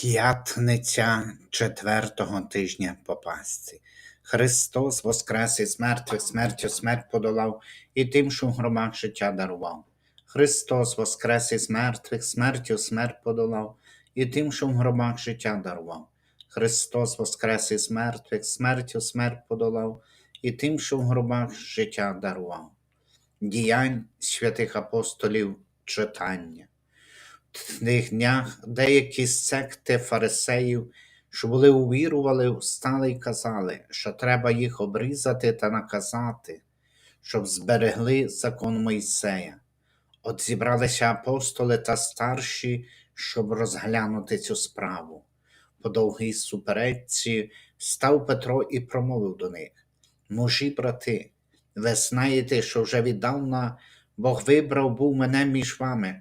П'ятниця четвертого тижня по Пасці. Христос воскрес із мертвих, смертю смерть подолав і тим, що в гробах життя дарував. Христос воскрес із мертвих, смертю смерть подолав і тим, що в гробах життя дарував. Христос воскрес із мертвих, смертю смерть подолав і тим, що в гробах життя дарував. Діянь святих апостолів читання. Тих днях деякі секти фарисеїв, що були увірували, встали й казали, що треба їх обрізати та наказати, щоб зберегли закон Мойсея. От зібралися апостоли та старші, щоб розглянути цю справу. По довгій суперечці став Петро і промовив до них: Мужі, брати, ви знаєте, що вже віддавна Бог вибрав був мене між вами,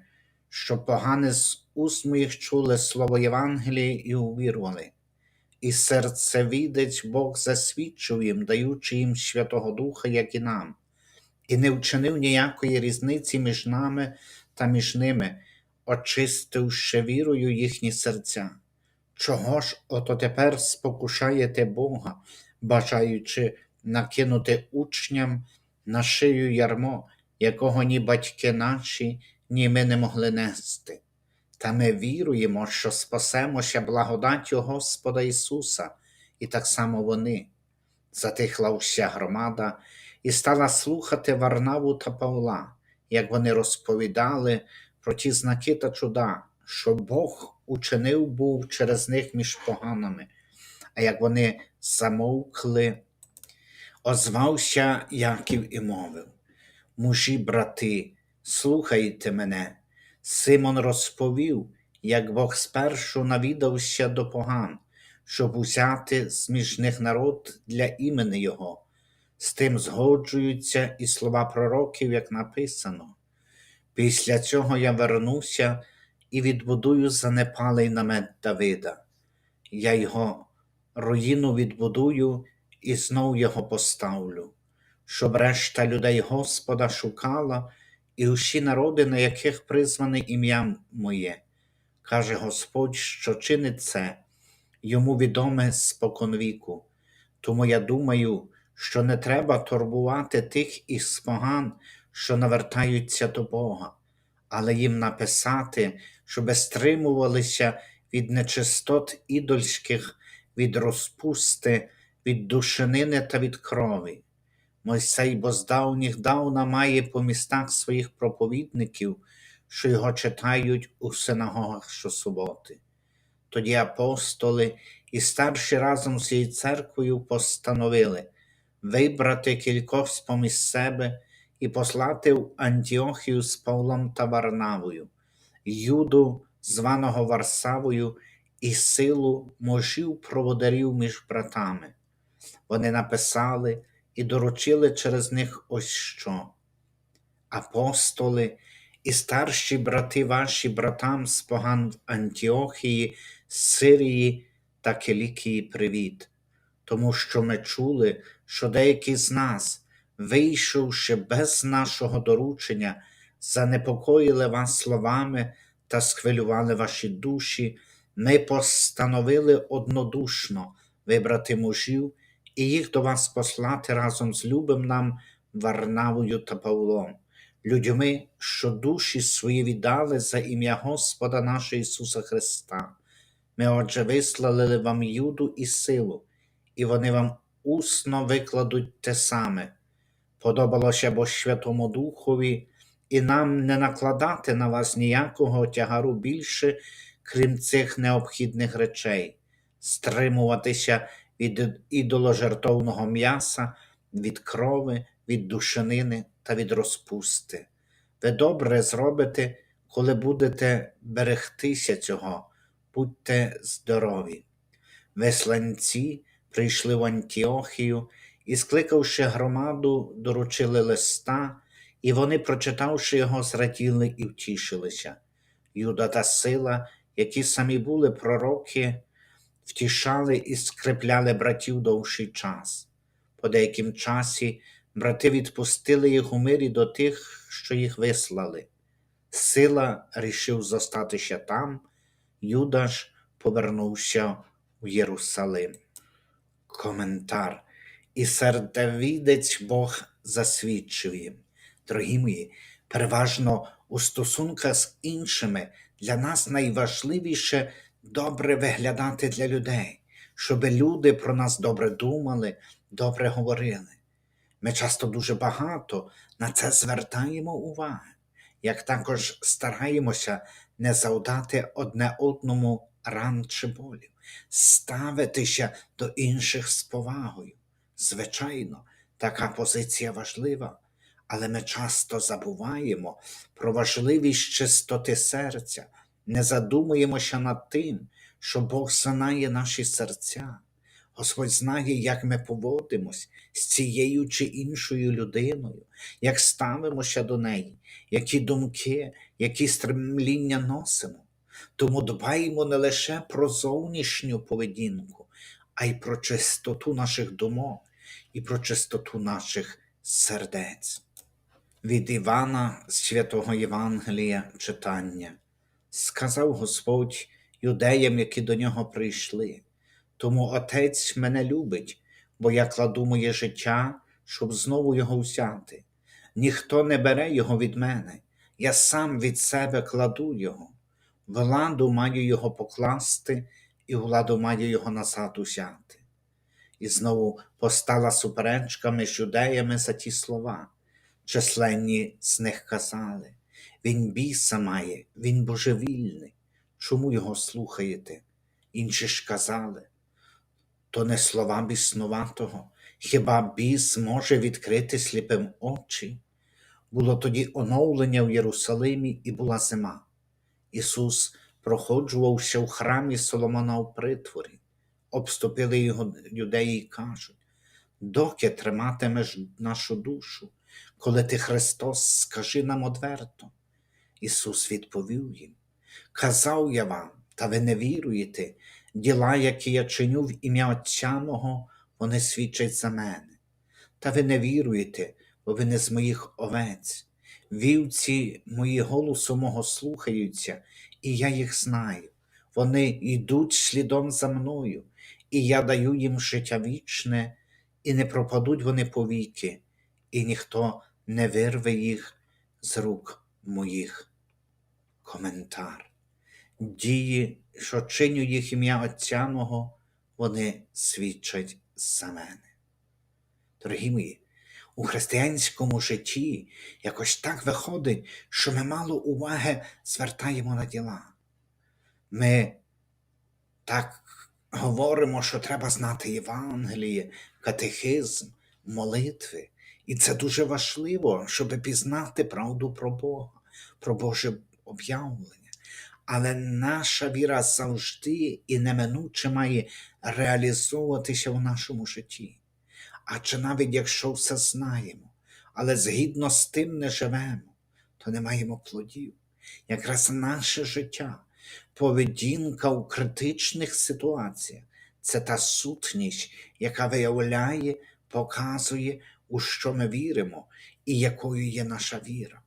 щоб погане з уст моїх чули слово Євангелії і увірували. І серцевідець Бог засвідчив їм, даючи їм Святого Духа, як і нам, і не вчинив ніякої різниці між нами та між ними, очистивши вірою їхні серця. Чого ж ото тепер спокушаєте Бога, бажаючи накинути учням на шию ярмо, якого ні батьки наші, ні ми не могли нести? Та ми віруємо, що спасемося благодаттю Господа Ісуса, і так само вони. Затихла вся громада і стала слухати Варнаву та Павла, як вони розповідали про ті знаки та чуда, що Бог учинив був через них між поганими. А як вони замовкли, озвався Яків і мовив: Мужі, брати, слухайте мене. Симон розповів, як Бог спершу навідався до поган, щоб узяти з між них народ для імени Його. З тим згоджуються і слова пророків, як написано. Після цього я вернуся і відбудую занепалий намет Давида. Я його руїну відбудую і знов його поставлю, щоб решта людей Господа шукала і усі народи, на яких призване ім'я моє. Каже Господь, що чинить це, йому відоме споконвіку. Тому я думаю, що не треба турбувати тих із поган, що навертаються до Бога, але їм написати, щоб стримувалися від нечистот ідольських, від розпусти, від душинини та від крові. Мойсей бо з давніх давна має по містах своїх проповідників, що його читають у синагогах щосуботи. Тоді апостоли і старші разом з цією церквою постановили вибрати кількох з поміж себе і послати в Антіохію з Павлом та Варнавою, Юду, званого Варсавою, і силу можів проводарів між братами. Вони написали і доручили через них ось що. Апостоли і старші брати ваші братам з поган Антіохії, Сирії та Килікії привіт, тому що ми чули, що деякі з нас, вийшовши без нашого доручення, занепокоїли вас словами та схвилювали ваші душі, ми постановили однодушно вибрати мужів і їх до вас послати разом з любим нам Варнавою та Павлом, людьми, що душі свої віддали за ім'я Господа нашого Ісуса Христа. Ми, отже, вислали вам Юду і силу, і вони вам усно викладуть те саме. Подобалося бо Святому Духові, і нам не накладати на вас ніякого тягару більше, крім цих необхідних речей, стримуватися від ідоложертовного м'яса, від крови, від душанини та від розпусти. Ви добре зробите, коли будете берегтися цього, будьте здорові. Весланці прийшли в Антіохію і, скликавши громаду, доручили листа, і вони, прочитавши його, зраділи і втішилися. Юда та сила, які самі були пророки, втішали і скрепляли братів довший час. По деяким часі брати відпустили їх у мирі до тих, що їх вислали. Сила рішив зостатися там, Юда ж повернувся в Єрусалим. Коментар. І сердевідець Бог засвідчив їм. Дорогі мої, переважно у стосунках з іншими для нас найважливіше добре виглядати для людей, щоб люди про нас добре думали, добре говорили. Ми часто дуже багато на це звертаємо уваги, як також стараємося не завдати одне одному ран чи болів, ставитися до інших з повагою. Звичайно, така позиція важлива, але ми часто забуваємо про важливість чистоти серця, не задумуємося над тим, що Бог знає наші серця. Господь знає, як ми поводимось з цією чи іншою людиною, як ставимося до неї, які думки, які стремління носимо. Тому дбаємо не лише про зовнішню поведінку, а й про чистоту наших думок і про чистоту наших сердець. Від Івана Святого Євангелія читання. Сказав Господь юдеям, які до нього прийшли. Тому Отець мене любить, бо я кладу моє життя, щоб знову його взяти. Ніхто не бере його від мене, я сам від себе кладу його. Владу маю його покласти, і владу маю його назад узяти. І знову постала суперечка між юдеями за ті слова. Численні з них казали Він біса має, він божевільний. Чому його слухаєте? Інші ж казали, то не слова біснуватого, хіба біс може відкрити сліпим очі? Було тоді оновлення в Єрусалимі і була зима. Ісус проходжувався в храмі Соломона у притворі. Обступили його юдеї і кажуть, доки триматимеш нашу душу, коли ти Христос, скажи нам одверто. Ісус відповів їм, казав я вам, та ви не віруєте, діла, які я чиню в ім'я Отця мого, вони свідчать за мене. Та ви не віруєте, бо ви не з моїх овець. Вівці мої голосу мого слухаються, і я їх знаю. Вони йдуть слідом за мною, і я даю їм життя вічне, і не пропадуть вони повіки, і ніхто не вирве їх з рук моїх. Коментар. Дії, що чиню їх ім'я Отця мого, вони свідчать за мене. Дорогі мої, у християнському житті якось так виходить, що ми мало уваги звертаємо на діла. Ми так говоримо, що треба знати Євангеліє, катехизм, молитви. І це дуже важливо, щоб пізнати правду про Бога, про Боже об'явлення. Але наша віра завжди і неминуче має реалізовуватися в нашому житті. Адже навіть якщо все знаємо, але згідно з тим не живемо, то не маємо плодів. Якраз наше життя, поведінка у критичних ситуаціях це та сутність, яка виявляє, показує, у що ми віримо і якою є наша віра.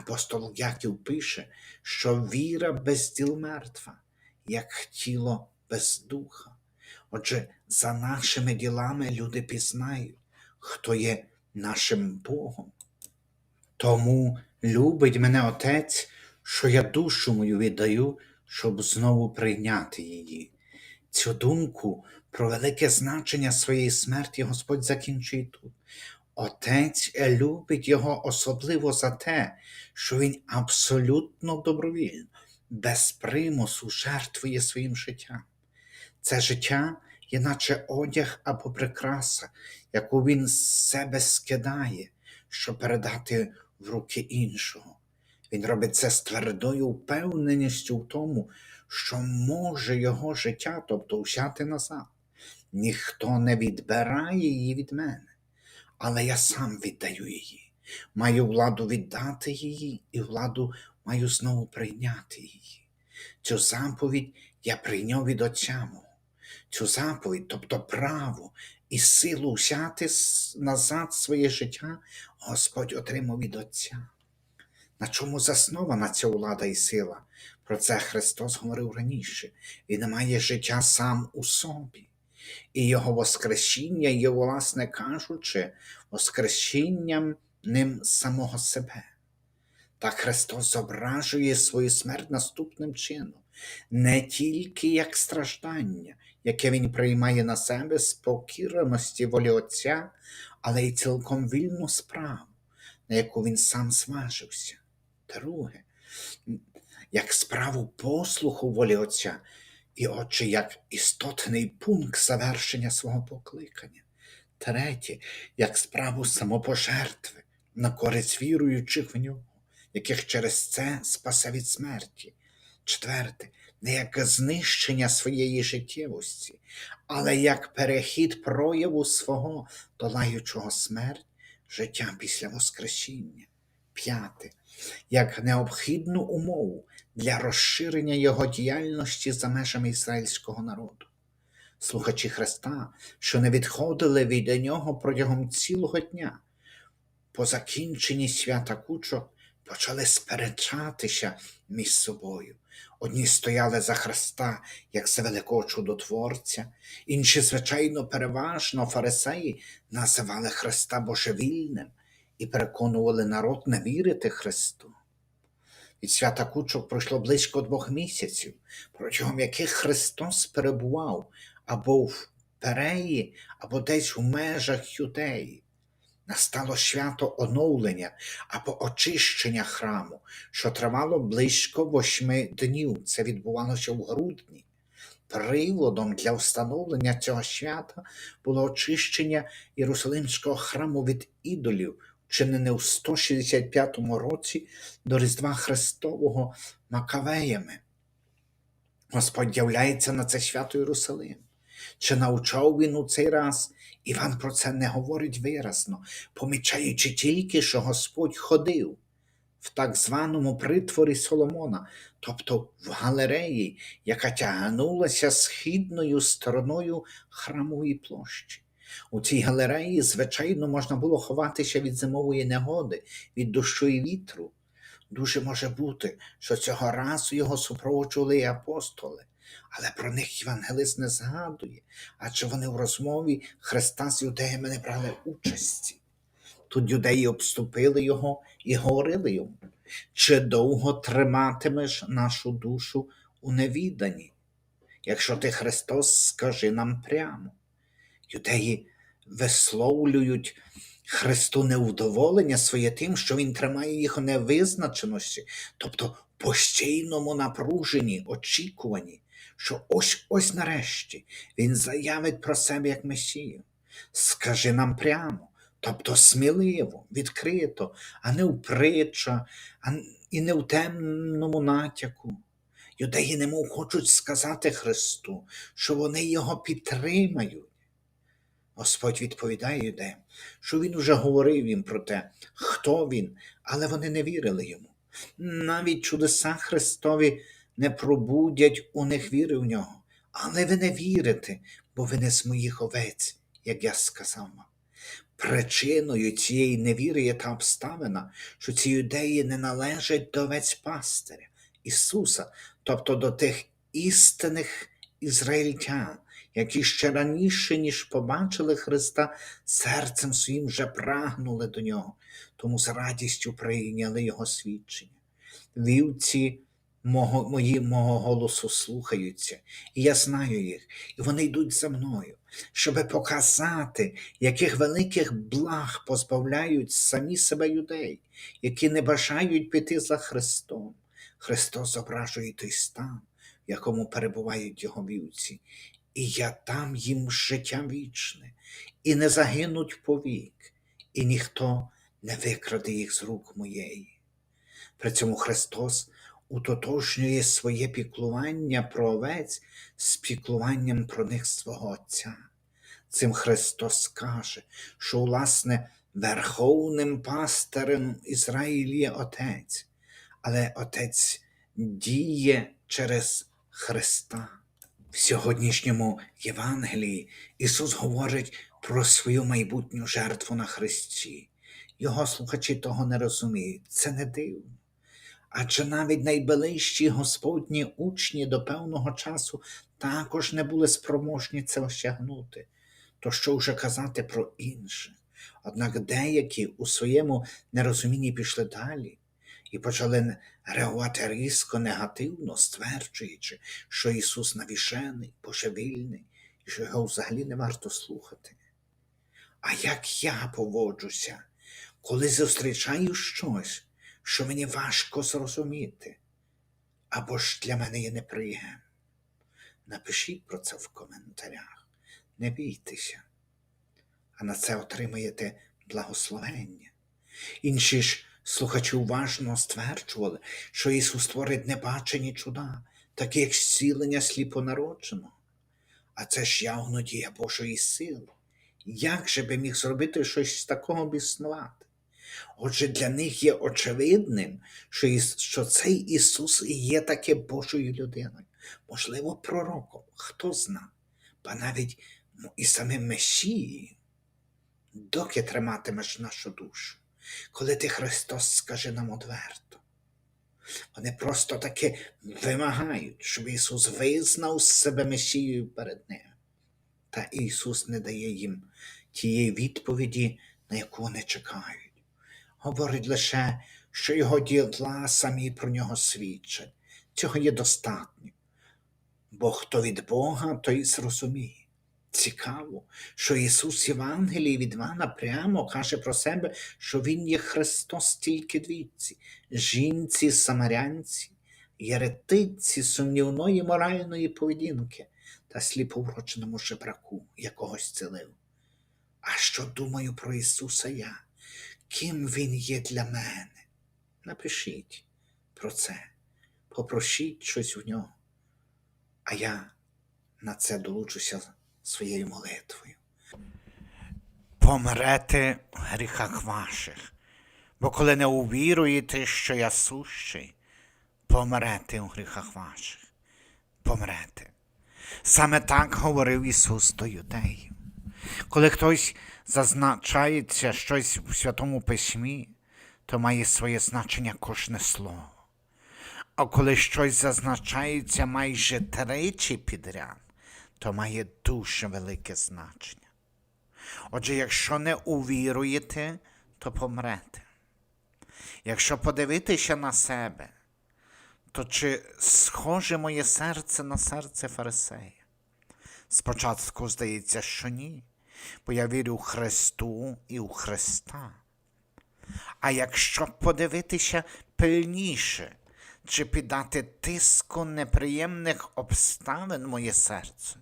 Апостол Яків пише, що віра без діл мертва, як тіло без духа. Отже, за нашими ділами люди пізнають, хто є нашим Богом. Тому любить мене Отець, що я душу мою віддаю, щоб знову прийняти її. Цю думку про велике значення своєї смерті Господь закінчує тут. Отець любить його особливо за те, що він абсолютно добровільно, без примусу жертвує своїм життям. Це життя є наче одяг або прикраса, яку він з себе скидає, щоб передати в руки іншого. Він робить це з твердою впевненістю в тому, що може його життя, тобто взяти назад. Ніхто не відбирає її від мене, але я сам віддаю її. Маю владу віддати її, і владу маю знову прийняти її. Цю заповідь я прийняв від Отця мого. Цю заповідь, тобто право і силу взяти назад своє життя, Господь отримав від Отця. На чому заснована ця влада і сила? Про це Христос говорив раніше. Він має життя сам у собі. І його Воскресіння є, власне кажучи, Воскресінням ним самого себе. Так Христос зображує свою смерть наступним чином, не тільки як страждання, яке Він приймає на себе з покірності волі Отця, але й цілком вільну справу, на яку він сам зважився. Друге, як справу послуху волі Отця, і отже, як істотний пункт завершення свого покликання. Третє, як справу самопожертви на користь віруючих в нього, яких через це спасе від смерті. Четверте, не як знищення своєї життєвості, але як перехід прояву свого долаючого смерть життя після Воскресіння. П'яте, як необхідну умову для розширення його діяльності за межами ізраїльського народу. Слухачі Христа, що не відходили від нього протягом цілого дня, по закінченні свята кучок почали сперечатися між собою. Одні стояли за Христа, як за великого чудотворця, інші, звичайно, переважно фарисеї називали Христа божевільним і переконували народ не вірити Христу. Від свята кучок пройшло близько двох місяців, протягом яких Христос перебував або в Переї, або десь у межах Юдеї. Настало свято оновлення або очищення храму, що тривало близько восьми днів. Це відбувалося в грудні. Приводом для встановлення цього свята було очищення Єрусалимського храму від ідолів, вчинене у 165 році до Різдва Христового Макавеями. Господь являється на це свято Єрусалим. Чи навчав він у цей раз? Іван про це не говорить виразно, помічаючи тільки, що Господь ходив в так званому притворі Соломона, тобто в галереї, яка тягнулася східною стороною храмової площі. У цій галереї, звичайно, можна було ховатися від зимової негоди, від дощу і вітру. Дуже може бути, що цього разу його супроводжували і апостоли, але про них євангелист не згадує, адже вони в розмові Христа з юдеями не брали участі. Тут юдеї обступили його і говорили йому, чи довго триматимеш нашу душу у невіданні? Якщо ти Христос, скажи нам прямо. Юдеї висловлюють Христу невдоволення своє тим, що Він тримає їх у невизначеності, тобто постійному напруженні, очікуванні, що ось ось нарешті Він заявить про себе як Месію. Скажи нам прямо, тобто сміливо, відкрито, а не в притча, а і не в темному натяку. Юдеї немов хочуть сказати Христу, що вони його підтримають. Господь відповідає юдеям, що він уже говорив їм про те, хто він, але вони не вірили йому. Навіть чудеса Христові не пробудять у них віри в нього. Але ви не вірите, бо ви не з моїх овець, як я сказав вам. Причиною цієї невіри є та обставина, що ці юдеї не належать до овець пастиря Ісуса, тобто до тих істинних ізраїльтян, які ще раніше, ніж побачили Христа, серцем своїм вже прагнули до нього, тому з радістю прийняли Його свідчення. Вівці мого, мої мого голосу слухаються, і я знаю їх, і вони йдуть за мною, щоб показати, яких великих благ позбавляють самі себе юдеї, які не бажають піти за Христом. Христос зображує той стан, в якому перебувають його вівці, і я дам їм життя вічне, і не загинуть повік, і ніхто не викраде їх з рук моєї. При цьому Христос утотожнює своє піклування про овець з піклуванням про них свого Отця. Цим Христос каже, що, власне, верховним пастирем Ізраїлі є Отець, але Отець діє через Христа. В сьогоднішньому Євангелії Ісус говорить про свою майбутню жертву на Христі. Його слухачі того не розуміють. Це не дивно. Адже навіть найближчі Господні учні до певного часу також не були спроможні це осягнути. То що вже казати про інших? Однак деякі у своєму нерозумінні пішли далі і почали реагувати різко негативно, стверджуючи, що Ісус навішений, божевільний, і що його взагалі не варто слухати. А як я поводжуся, коли зустрічаю щось, що мені важко зрозуміти, або ж для мене є неприємно? Напишіть про це в коментарях. Не бійтеся, а на це отримаєте благословення. Інші ж слухачі уважно стверджували, що Ісус творить небачені чуда, такі як зцілення сліпонародженого. А це ж явно дія Божої сили. Як же би міг зробити щось такого біснувати? Отже, для них є очевидним, що, Іс- що цей Ісус і є таки Божою людиною, можливо, пророком, хто зна, ба навіть ну, і самим Месією. Доки триматимеш нашу душу, коли ти Христос скаже нам одверто. Вони просто таки вимагають, щоб Ісус визнав себе Месією перед ними. Та Ісус не дає їм тієї відповіді, на яку вони чекають. Говорить лише, що його діла самі про нього свідчать. Цього є достатньо. Бо хто від Бога, той зрозуміє. Цікаво, що Ісус Євангелії від Івана прямо каже про себе, що Він є Христос тільки двійці, жінці, самарянці, єретиці сумнівної моральної поведінки та сліповроченому жебраку, якого зцілив. А що думаю про Ісуса я? Ким Він є для мене? Напишіть про це, попросіть щось у нього, а я на це долучуся своєю молитвою. Помрете в гріхах ваших, бо коли не увіруєте, що я сущий, помрете у гріхах ваших, помрете. Саме так говорив Ісус до юдеїв. Коли хтось зазначається щось в Святому Письмі, то має своє значення кожне слово. А коли щось зазначається майже тричі підряд, то має дуже велике значення. Отже, якщо не увіруєте, то помрете. Якщо подивитися на себе, то чи схоже моє серце на серце фарисея? Спочатку здається, що ні, бо я вірю в Христу і у Христа. А якщо подивитися пильніше, чи піддати тиску неприємних обставин моє серце,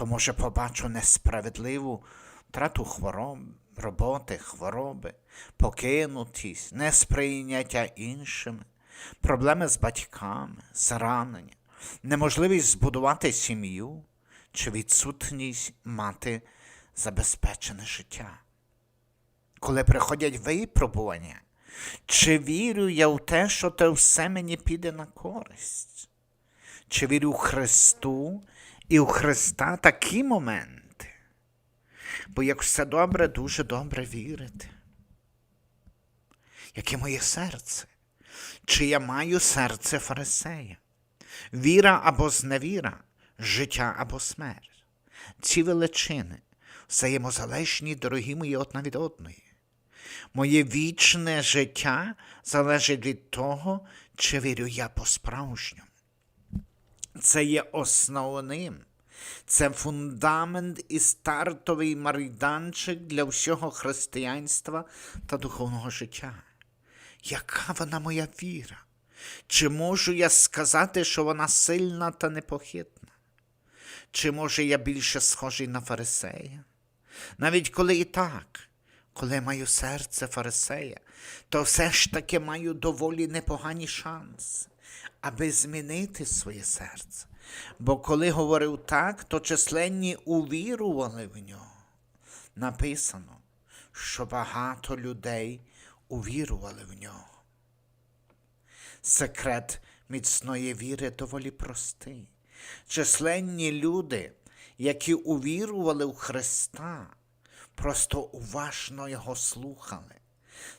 то може побачу несправедливу втрату хвороб, роботи, хвороби, покинутість, несприйняття іншими, проблеми з батьками, зранення, неможливість збудувати сім'ю чи відсутність мати забезпечене життя. Коли приходять випробування, чи вірю я в те, що те все мені піде на користь? Чи вірю в Христу і у Христа такі моменти? Бо як все добре, дуже добре вірити. Яке моє серце? Чи я маю серце фарисея? Віра або зневіра, життя або смерть. Ці величини взаємозалежні, дорогі мої одна від одної. Моє вічне життя залежить від того, чи вірю я по-справжньому. Це є основним. Це фундамент і стартовий майданчик для всього християнства та духовного життя. Яка вона моя віра? Чи можу я сказати, що вона сильна та непохитна? Чи може я більше схожий на фарисея? Навіть коли і так, коли маю серце фарисея, то все ж таки маю доволі непогані шанси, аби змінити своє серце. Бо коли говорив так, то численні увірували в нього. Написано, що багато людей увірували в нього. Секрет міцної віри доволі простий. Численні люди, які увірували в Христа, просто уважно його слухали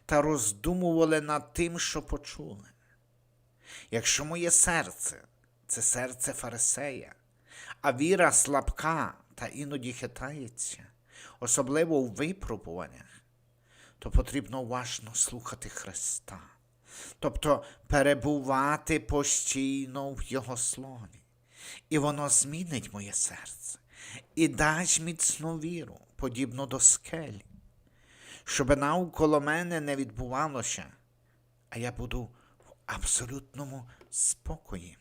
та роздумували над тим, що почули. Якщо моє серце це серце фарисея, а віра слабка та іноді хитається, особливо у випробуваннях, то потрібно уважно слухати Христа, тобто перебувати постійно в Його слові. І воно змінить моє серце і дасть міцну віру, подібну до скелі, щоб навколо мене не відбувалося, а я буду абсолютному спокої.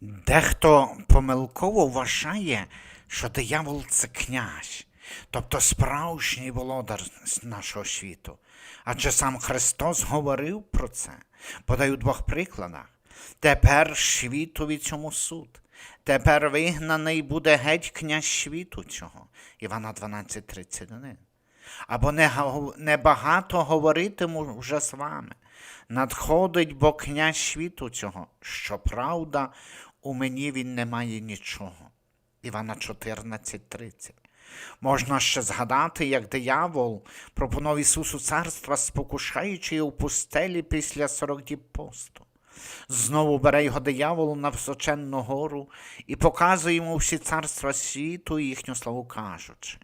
Дехто помилково вважає, що диявол це князь, тобто справжній володар нашого світу. Адже сам Христос говорив про це, подай у двох прикладах. Тепер світові цьому суд. Тепер вигнаний буде геть князь світу цього. Івана 12:31. Або небагато говоритиму вже з вами. Надходить бо князь світу цього, що правда, у мені він не має нічого. Івана 14:30. Можна ще згадати, як диявол пропонував Ісусу царства, спокушаючи його в пустелі після 40 діб посту. Знову бере його диявол на височенну гору і показує йому всі царства світу і їхню славу кажучи.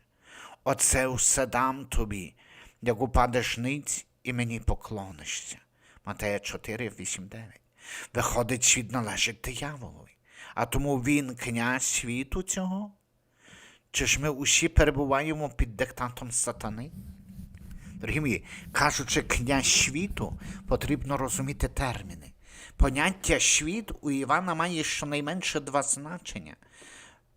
Оце усе дам тобі, як упадеш ниць і мені поклонишся. Матея 4, 8, 9. Виходить, світ належить дияволові, а тому він князь світу цього? Чи ж ми усі перебуваємо під диктатом сатани? Дорогі мої, кажучи князь світу, потрібно розуміти терміни. Поняття світ у Івана має щонайменше два значення.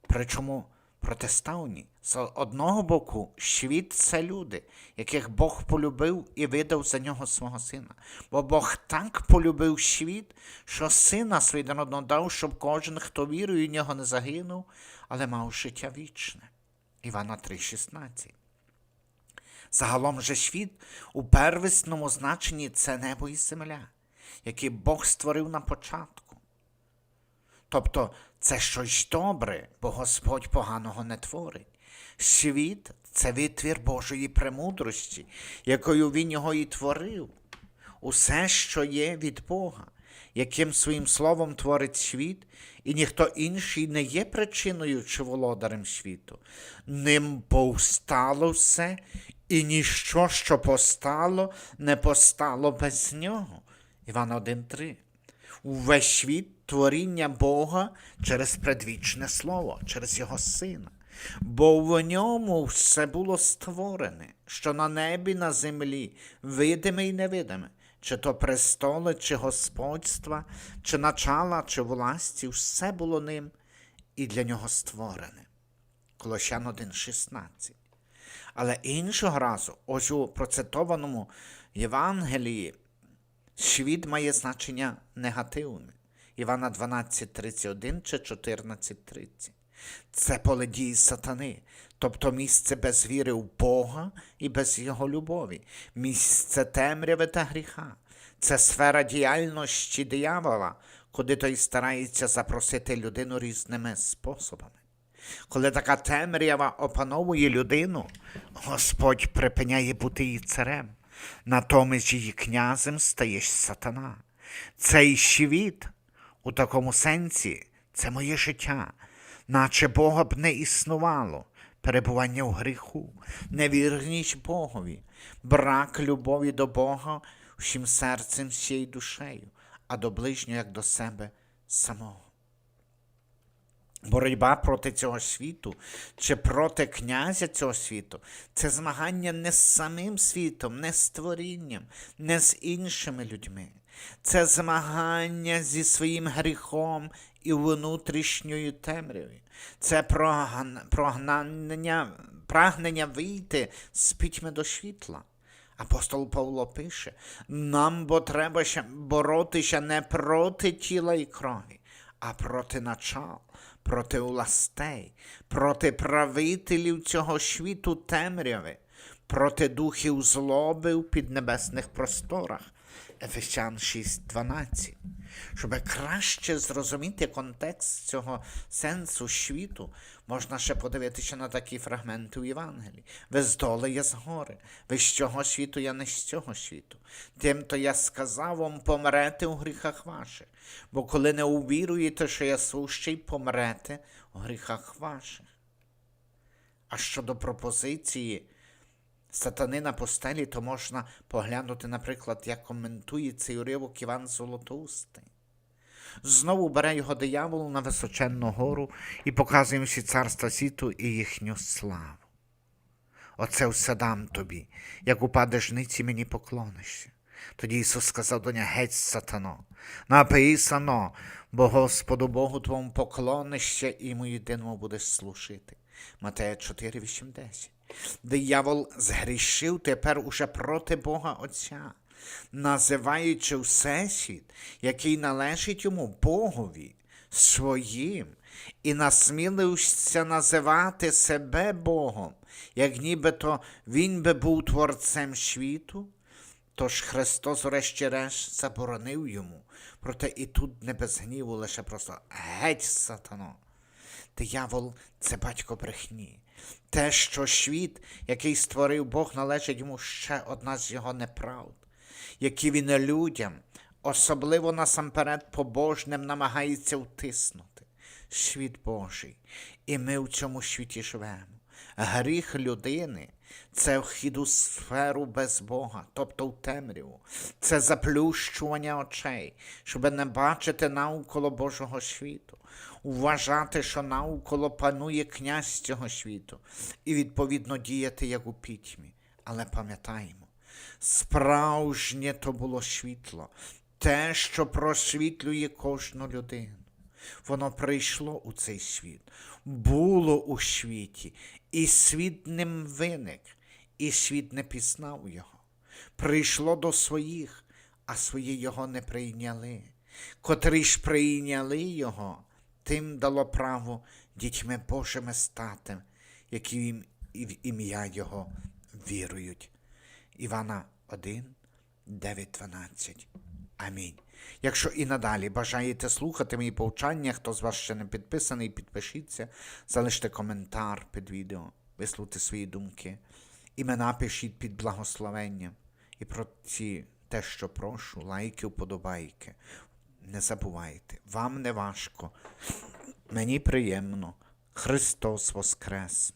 Причому протиставні. З одного боку, світ це люди, яких Бог полюбив і видав за нього свого сина. Бо Бог так полюбив світ, що сина свідомо дав, щоб кожен, хто вірує в нього, не загинув, але мав життя вічне. Івана 3,16. Загалом же світ у первісному значенні це небо і земля, які Бог створив на початку. Тобто це щось добре, бо Господь поганого не творить. Світ це витвір Божої премудрості, якою Він його і творив. Усе, що є від Бога, яким своїм словом творить світ, і ніхто інший не є причиною чи володарем світу. Ним повстало все, і ніщо, що постало, не постало без нього. Іван 1.3 увесь світ творіння Бога через предвічне Слово, через Його Сина. Бо в ньому все було створене, що на небі, на землі, видиме і невидиме, чи то престоли, чи господства, чи начала, чи власті, все було ним і для нього створене. Колощан 1.16. Але іншого разу, ось у процитованому Євангелії, Світ має значення негативне. Івана 12.31 чи 14.30. Це поле дії сатани, тобто місце без віри в Бога і без Його любові, місце темряви та гріха. Це сфера діяльності диявола, куди той старається запросити людину різними способами. Коли така темрява опановує людину, Господь припиняє бути її царем. Натомість її князем стає сатана. Цей світ у такому сенсі це моє життя, наче Бога б не існувало, перебування в гріху, невірність Богові, брак любові до Бога всім серцем, всією душею, а до ближнього як до себе самого. Боротьба проти цього світу чи проти князя цього світу це змагання не з самим світом, не з творінням, не з іншими людьми. Це змагання зі своїм гріхом і внутрішньою темрявою. Це прогн- прогнання, прагнення вийти з пітьми до світла. Апостол Павло пише: нам бо треба ще боротися не проти тіла і крові, а проти начал, проти властей, проти правителів цього світу темряви, проти духів злоби в піднебесних просторах. Ефесян 6.12. Щоб краще зрозуміти контекст цього сенсу світу, можна ще подивитися на такі фрагменти у Євангелії. Ви з доли я з гори, ви з цього світу, я не з цього світу. Тим то я сказав вам помрете у гріхах ваших, бо коли не увіруєте, що я сущий, помрете у гріхах ваших. А щодо пропозиції сатани на постелі, то можна поглянути, наприклад, як коментує цей уривок Іван Золотоустий. Знову бере його диявол на височенну гору і показує всі царства світу і їхню славу. Оце все дам тобі, як упадеш жниці, мені поклонишся. Тоді Ісус сказав до нього, геть, сатано, написано, бо Господу Богу твому поклонишся і йому єдиному будеш служити. Матея 4, 8, 10. Диявол згрішив тепер уже проти Бога Отця, називаючи всесвіт, який належить йому Богові, своїм, і насмілився називати себе Богом, як нібито він би був творцем світу. Тож Христос, врешті-решт, заборонив йому, проте і тут не без гніву, лише просто геть сатано. Диявол це батько брехні. Те, що світ, який створив Бог, належить йому ще одна з його неправд, які він людям, особливо насамперед побожним, намагається втиснути. Світ Божий, і ми в цьому світі живемо. Гріх людини це вхід у сферу без Бога, тобто в темряву, це заплющування очей, щоб не бачити навколо Божого світу, вважати, що навколо панує князь цього світу, і відповідно діяти як у пітьмі. Але пам'ятаємо, справжнє то було світло, те, що просвітлює кожну людину. Воно прийшло у цей світ, було у світі, і світ ним виник, і світ не пізнав його. Прийшло до своїх, а свої його не прийняли. Котрі ж прийняли його, тим дало право дітьми Божими стати, які їм в ім'я Його вірують. Івана 1, 9, 12. Амінь. Якщо і надалі бажаєте слухати мої повчання, хто з вас ще не підписаний, підпишіться, залиште коментар під відео, висловте свої думки. Імена пишіть під благословенням. І про ці те, що прошу, лайки, вподобайки. Не забувайте, вам не важко, мені приємно. Христос Воскрес!